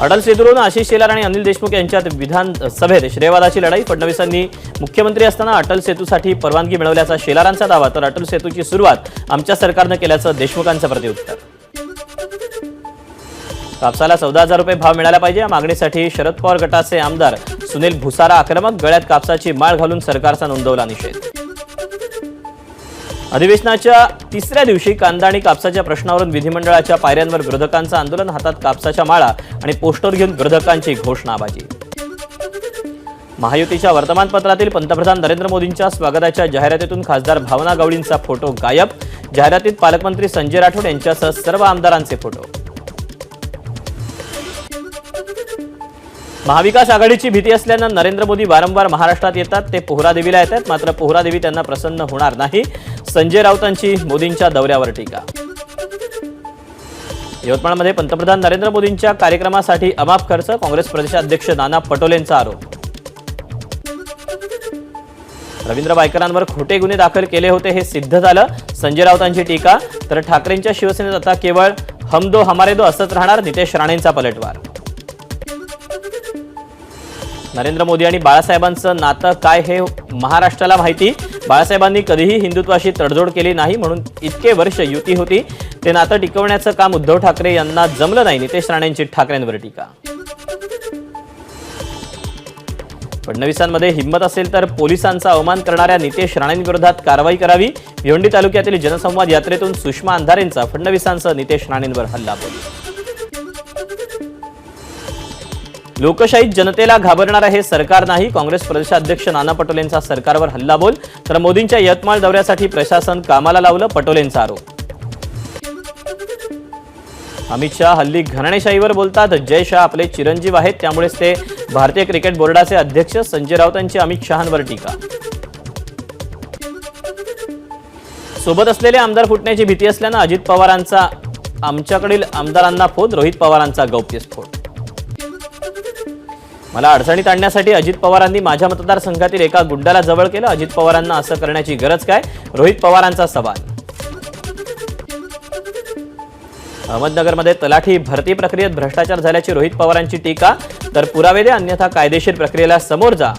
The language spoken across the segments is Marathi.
अटल सेतूरून आशिष शेलार आणि अनिल देशमुख यांच्यात विधानसभेत श्रेयवादाची लढाई. फडणवीसांनी मुख्यमंत्री असताना अटल सेतूसाठी परवानगी मिळवल्याचा शेलारांचा दावा तर अटल सेतूची सुरुवात आमच्या सरकारनं केल्याचं देशमुखांचं प्रतिउत्तर. कापसाला चौदा हजार रुपये भाव मिळाला पाहिजे. या मागणीसाठी शरद पवार गटाचे आमदार सुनील भुसारा आक्रमक गळ्यात कापसाची माळ घालून सरकारचा नोंदवला निषेध. अधिवेशनाच्या तिसऱ्या दिवशी कांदा आणि कापसाच्या प्रश्नावरून विधिमंडळाच्या पायऱ्यांवर विरोधकांचं आंदोलन हातात कापसाच्या माळा आणि पोस्टर घेऊन विरोधकांची घोषणाबाजी. महायुतीच्या वर्तमानपत्रातील पंतप्रधान नरेंद्र मोदींच्या स्वागताच्या जाहिरातीतून खासदार भावना गवळींचा फोटो गायब. जाहिरातीत पालकमंत्री संजय राठोड यांच्यासह सर्व आमदारांचे फोटो. महाविकास आघाडीची भीती असल्यानं नरेंद्र मोदी वारंवार महाराष्ट्रात येतात ते पोहरादेवीला येतात मात्र पोहरादेवी त्यांना प्रसन्न होणार नाही. संजय राऊतांची मोदींच्या दौऱ्यावर टीका. यवतमाळमध्ये पंतप्रधान नरेंद्र मोदींच्या कार्यक्रमासाठी अमाप खर्च काँग्रेस प्रदेशाध्यक्ष नाना पटोलेंचा आरोप. रवींद्र वायकरांवर खोटे गुन्हे दाखल केले होते हे सिद्ध झालं. संजय राऊतांची टीका तर ठाकरेंच्या शिवसेनेत आता केवळ हम दो हमारे दो असंच राहणार नितेश राणेंचा पलटवार. नरेंद्र मोदी आणि बाळासाहेबांचं नातं काय हे महाराष्ट्राला माहिती. बाळासाहेबांनी कधीही हिंदुत्वाशी तडजोड केली नाही म्हणून इतके वर्ष युती होती. ते नातं टिकवण्याचं काम उद्धव ठाकरे यांना जमलं नाही. नितेश राणेंची ठाकरेंवर टीका. फडणवीसांमध्ये हिंमत असेल तर पोलिसांचा अवमान करणाऱ्या नितेश राणेंविरोधात कारवाई करावी. भिवंडी तालुक्यातील जनसंवाद यात्रेतून सुषमा अंधारेंचा फडणवीसांसह नितेश राणेंवर हल्ला हल्लाबोल लोकशाहीत जनतेला घाबरणारं हे सरकार नाही. काँग्रेस प्रदेशाध्यक्ष नाना पटोलेंचा सरकारवर हल्लाबोल. तर मोदींच्या यवतमाळ दौऱ्यासाठी प्रशासन कामाला लावलं पटोलेंचा आरोप. अमित शहा हल्ली घराणेशाहीवर बोलतात. जय शहा आपले चिरंजीव आहेत. त्यामुळेच ते भारतीय क्रिकेट बोर्डाचे अध्यक्ष संजय राऊतांची अमित शहांवर टीका. सोबत असलेले आमदार फुटण्याची भीती असल्यानं अजित पवारांचा आमच्याकडील आमदारांना फोन. रोहित पवारांचा गौप्यस्फोट. मला अडचणीत आणण्यासाठी अजित पवारांनी माझ्या मतदारसंघातील एका गुंडाला जवळ केलं. अजित पवारांना असं करण्याची गरज काय? रोहित पवारांचा सवाल. अहमदनगरमध्ये तलाठी भरती प्रक्रियेत भ्रष्टाचार झाल्याची रोहित पवारांची टीका तर पुरावे दे अन्यथा कायदेशीर प्रक्रियेला समोर जा.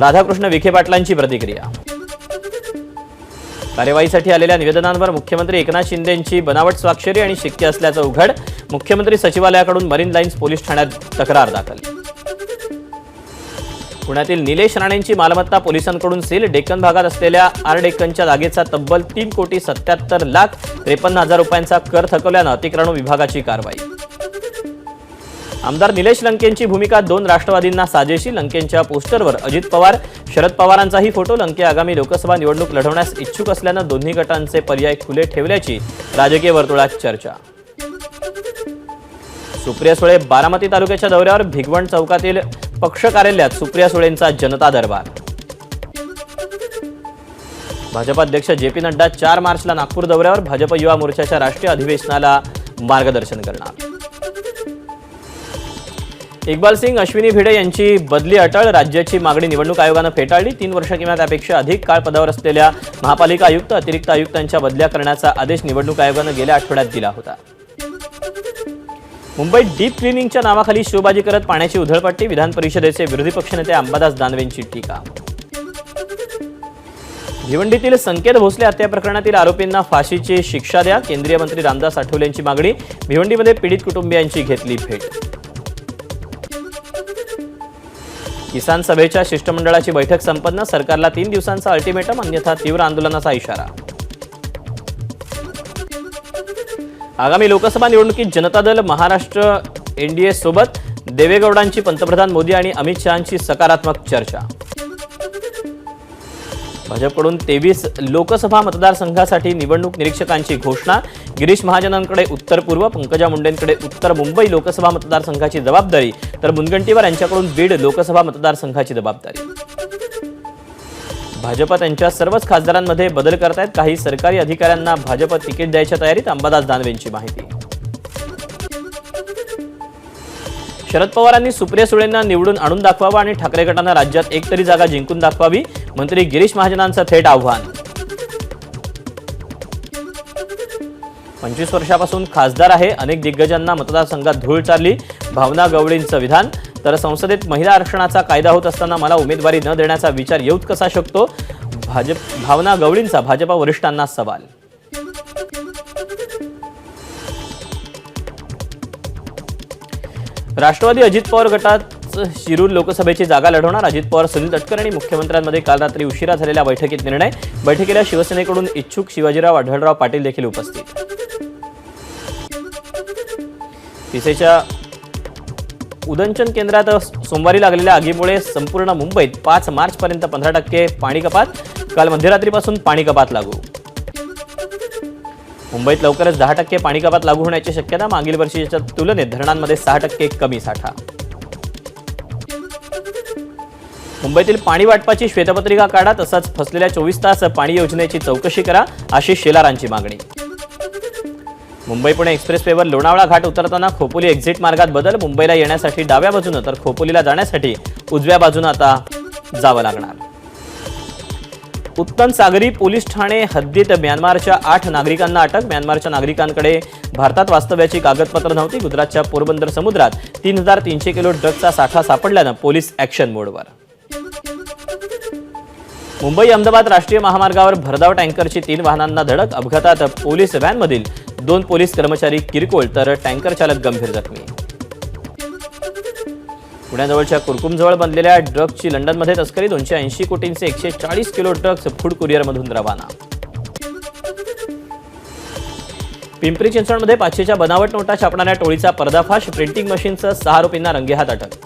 राधाकृष्ण विखे पाटलांची प्रतिक्रिया. कार्यवाहीसाठी आलेल्या निवेदनांवर मुख्यमंत्री एकनाथ शिंदेंची बनावट स्वाक्षरी आणि शिक्के असल्याचं उघड. मुख्यमंत्री सचिवालयाकडून मरीन लाईन्स पोलीस ठाण्यात तक्रार दाखल. पुण्यातील निलेश राणेंची मालमत्ता पोलिसांकडून सील. डेक्कन भागात असलेल्या आर डेक्कनच्या जागेचा तब्बल तीन कोटी सत्याहत्तर लाख त्रेपन्न हजार रुपयांचा कर थकवल्यानं अतिक्रमण विभागाची कारवाई. आमदार निलेश लंकेंची भूमिका दोन राष्ट्रवादींना साजेशी. लंकेंच्या पोस्टरवर अजित पवार शरद पवारांचाही फोटो. लंके आगामी लोकसभा निवडणूक लढवण्यास इच्छुक असल्यानं दोन्ही गटांचे पर्याय खुले ठेवल्याची राजकीय वर्तुळात चर्चा. सुप्रिया सुळे बारामती तालुक्याच्या दौऱ्यावर भिगवण चौकातील पक्ष कार्यालयात सुप्रिया सुळेंचा जनता दरबार. भाजप अध्यक्ष जे पी नड्डा चार मार्चला नागपूर दौऱ्यावर भाजप युवा मोर्चाच्या राष्ट्रीय अधिवेशनाला मार्गदर्शन करणार. इक्बाल सिंग अश्विनी भिडे यांची बदली अटळ राज्याची मागणी निवडणूक आयोगानं फेटाळली. तीन वर्ष किंवा त्यापेक्षा अधिक काळ पदावर असलेल्या महापालिका आयुक्त अतिरिक्त आयुक्तांच्या बदल्या करण्याचा आदेश निवडणूक आयोगानं गेल्या आठवड्यात दिला होता. मुंबईत डीप क्लिनिंगच्या नावाखाली शिवबाजी करत पाण्याची उधळपट्टी विधान परिषदेचे विरोधी पक्षनेते अंबादास दानवेंची टीका. भिवंडीतील संकेत भोसले हत्या प्रकरणातील आरोपींना फाशीची शिक्षा द्या केंद्रीय मंत्री रामदास आठवलेंची मागणी भिवंडीमध्ये पीडित कुटुंबियांची घेतली भेट. किसान सभेच्या शिष्टमंडळाची बैठक संपन्न सरकारला तीन दिवसांचा अल्टिमेटम अन्यथा तीव्र आंदोलनाचा इशारा. आगामी लोकसभा निवडणुकीत जनता दल महाराष्ट्र एनडीए सोबत देवेगौडांची पंतप्रधान मोदी आणि अमित शहांची सकारात्मक चर्चा. भाजपकडून तेवीस लोकसभा मतदारसंघासाठी निवडणूक निरीक्षकांची घोषणा. गिरीश महाजनांकडे उत्तर पूर्व पंकजा मुंडेंकडे उत्तर मुंबई लोकसभा मतदारसंघाची जबाबदारी. तर मुनगंटीवार यांच्याकडून बीड लोकसभा मतदारसंघाची जबाबदारी. भाजप त्यांच्या सर्वच खासदारांमध्ये बदल करतायत. काही सरकारी अधिकाऱ्यांना भाजप तिकीट द्यायच्या तयारीत अंबादास दानवेंची माहिती. शरद पवारांनी सुप्रिया सुळेंना निवडून आणून दाखवावं आणि ठाकरे गटांना राज्यात एक तरी जागा जिंकून दाखवावी मंत्री गिरीश महाजनांचं थेट आव्हान. पंचवीस वर्षापासून खासदार आहे अनेक दिग्गजांना मतदारसंघात धूळ चालली भावना गवळींचं विधान तर संसदेत महिला आरक्षणाचा कायदा होत असताना मला उमेदवारी न देण्याचा विचार येऊच कसा शकतो? भाजप भावना गवळींचा भाजपा वरिष्ठांना सवाल. राष्ट्रवादी अजित पवार गटात शिरूर लोकसभेची जागा लढवणार अजित पवार सुनील तटकर आणि मुख्यमंत्र्यांमध्ये काल रात्री उशिरा झालेल्या बैठकीत निर्णय. बैठकीला शिवसेनेकडून इच्छुक शिवाजीराव आढळराव पाटील देखील उपस्थित. तिसेच्या उदंचन केंद्रात सोमवारी लागलेल्या आगीमुळे संपूर्ण मुंबईत पाच मार्चपर्यंत पंधरा टक्के पाणी कपात. काल मध्यरात्रीपासून पाणी कपात लागू. मुंबईत लवकरच दहा टक्के पाणी कपात लागू होण्याची शक्यता मागील वर्षीच्या तुलनेत धरणांमध्ये सहा टक्के कमी साठा. मुंबईतील पाणी वाटपाची श्वेतपत्रिका काढा तसंच फसलेल्या चोवीस तास पाणी योजनेची चौकशी करा अशी शेलारांची मागणी. मुंबई पुणे एक्सप्रेसवेवर लोणावळा घाट उतरताना खोपोली एक्झिट मार्गात बदल मुंबईला येण्यासाठी डाव्या बाजूनं. तर खोपोलीला जाण्यासाठी उजव्या बाजूनं आता जावं लागणार. उत्तन सागरी पोलीस ठाणे हद्दीत म्यानमारच्या आठ नागरिकांना अटक. म्यानमारच्या नागरिकांकडे भारतात वास्तव्याची कागदपत्र नव्हती. गुजरातच्या पोरबंदर समुद्रात तीन हजार तीनशे किलो ड्रगचा साठा सापडल्यानं पोलीस ॲक्शन मोडवर. मुंबई अहमदाबाद राष्ट्रीय महामार्गावर भरधाव टँकरची तीन वाहनांना धडक. अपघातात पोलीस व्हॅनमधील दोन पोलीस कर्मचारी किरकोळ तर टँकर चालक गंभीर जखमी. पुण्याजवळच्या कुरकुमजवळ बनलेल्या ड्रग्जची लंडनमध्ये तस्करी दोनशे ऐंशी कोटींचे एकशे चाळीस किलो ड्रग्ज फूड कुरिअरमधून रवाना. पिंपरी चिंचवडमध्ये पाचशेच्या बनावट नोटा छापणाऱ्या टोळीचा पर्दाफाश प्रिंटिंग मशीनचं सहा आरोपींना रंगेहात अटक.